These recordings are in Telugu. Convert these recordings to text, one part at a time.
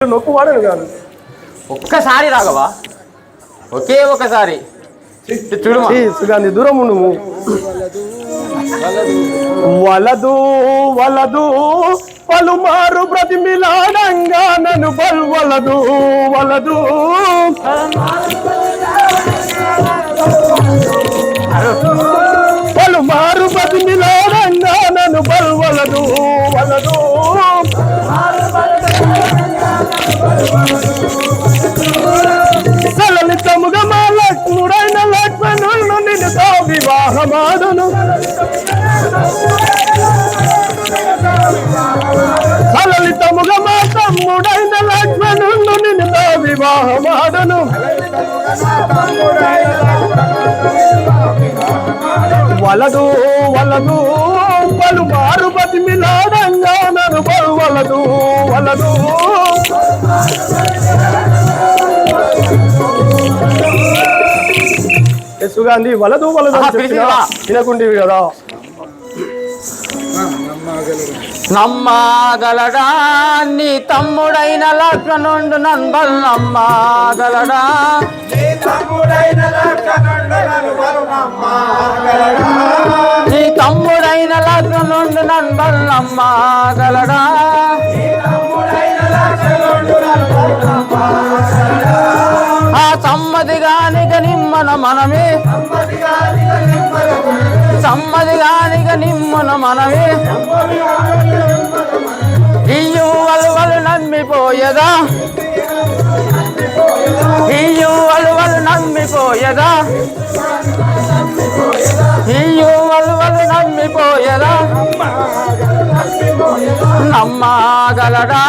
నొక్కు వాడను కాదు. ఒక్కసారి రాఘవా. ఒకే ఒకసారి సుగంధి దూరం ఉండు వలదు వలదు పలుమారు బ్రతిమిలాడంగా నన్ను బల్వలదు వలదు పలుమారు వలదు వలదు పలు మారు బతిమిలాడంగా నన్ను వలదు వలదు. ఏ సుగాంధి వలదు వలదు? వినకుండేవి కదా. నమ్మగలడా? నీ తమ్ముడైన లక్ష్మణుండు నన్బల్ నమ్మగలడా నీ లక్ష్మణుండు గలడా? ఆ సమ్మతి గానిక నిమ్మన మనమే. సమ్మతి గానిక నిమ్మన మనమే. ఇయ్యు వలువలు నమ్మిపోయదా? ఇయ్యు వలువలు నమ్మిపోయదా? నమ్మగలడా?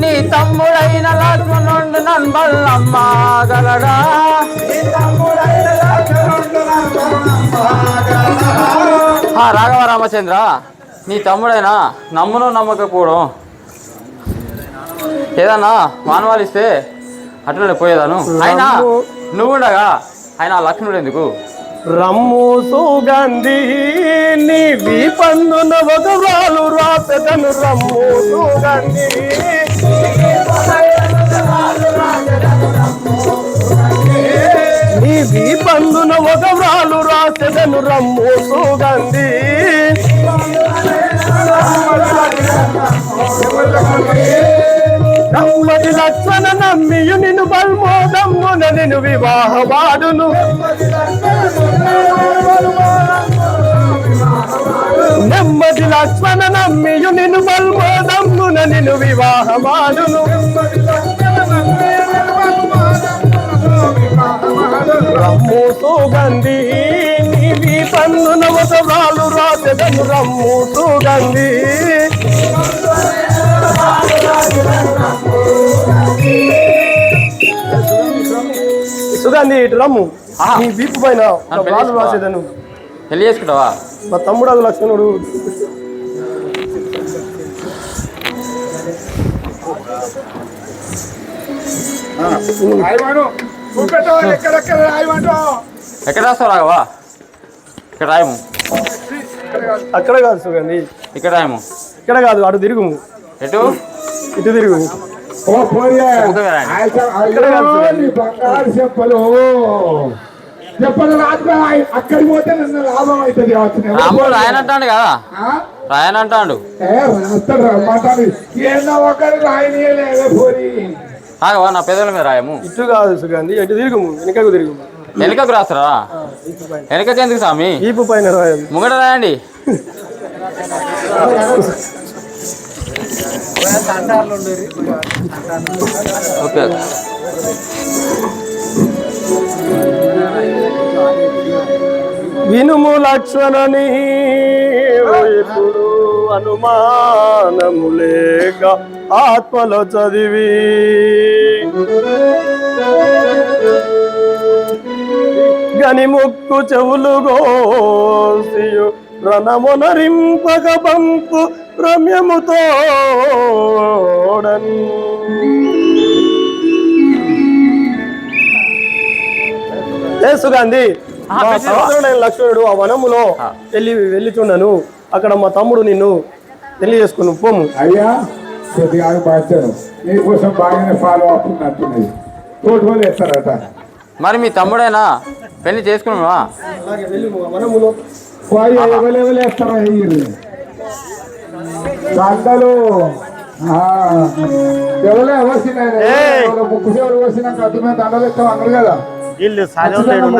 నీ తమ్ముడైన లక్ష్మణుండు నన్బల్ నమ్మగలడా ఆ రాఘవ రామచంద్ర నీ తమ్ముడైనా నమ్మును నమ్మకపోవడం ఏదన్నా మానవాళ్ళు ఇస్తే అట్లనే పోయేదాను. అయినా నువ్వు ఉండగా ఆయన లక్ష్మణుడు ఎందుకు? రమ్ము సుగంధి నీ వీపందున ఒక రాలు రాపెదను. రమ్ము సుగంధి నీ వీపందున ఒక రాలు రాసెదను రమ్ము సుగంధి నమ్మది లక్ష్మణ నమ్మియు నిన్ను బల్మోదమ్మున నిన్ను వివాహవాడును. లక్ష్మణ నమ్మియు నిన్ను బల్మోదమ్మున నిన్ను వివాహమాడును. రమ్ము సుగంధి నీవి పన్ను నవసరాలు రాసెదను రమ్ము సుగంధి. సుగంధి ఇటు రమ్ము. నీ వీపు పైన చేసుకోవా? రాసేదను పెళ్ళి చేసుకుంటావా? మా తమ్ముడు అది లక్ష్మణుడు ఎక్కడ రాస్తావు రాఘవా? ఇక్కడ రాయము. అక్కడ కాదు సుగంధి. ఇక్కడ రాయము. ఇక్కడ కాదు అటు తిరుగు ఎటు? ఇటు తిరుగు ఓ పోయే ముఖమే రాయండి. అయ్యో నీ బంగారు చెప్పలు. చెప్పలు రాత్రి అక్కడికి పోతే నన్ను లాభం అవుతుంది కావచ్చు. రాముడు రాయనంటాడు కదా. ఆ? రాయనంటాడు రాస్తాడు రమ్మంటాడు. ఏదో ఒకరు రాయనీయలేదే పోరి రాఘవా నా పెదవుల మీద రాయము. ఇటు కాదు సుగంధి ఎటు తిరుగు వెనుకకు తిరుగు వెనుకకు రాస్తారా? వెనుకకి ఎందుకు స్వామి? ఈపు పైన రాయాలి ముంగట రాయండి. ఓకే. వినుము లక్ష్మణని ఇప్పుడు అనుమానము లేక ఆత్మలో చదివి. గని ముక్కు చెవులు గోసియు రణమునరింపక పంపు రమ్యముతో ఏ సుగంధి లక్ష్మణుడు ఆ వనములో. వెళ్ళి వెళ్ళిచుండను అక్కడ మా తమ్ముడు నిన్ను పెళ్ళి చేసుకుని పోము. అయ్యా కొద్దిగా బాధ్యను నీకోసం బాగానే ఫాలో అప్ ఉన్నట్టున్నది. తోటి వాళ్ళు వేస్తారట. మరి మీ తమ్ముడైనా? పెళ్ళి చేసుకున్నావా? ఎవరు ఆ, ఎవరో వచ్చినాక అర్థమైన దండలు ఇస్తాం కదా.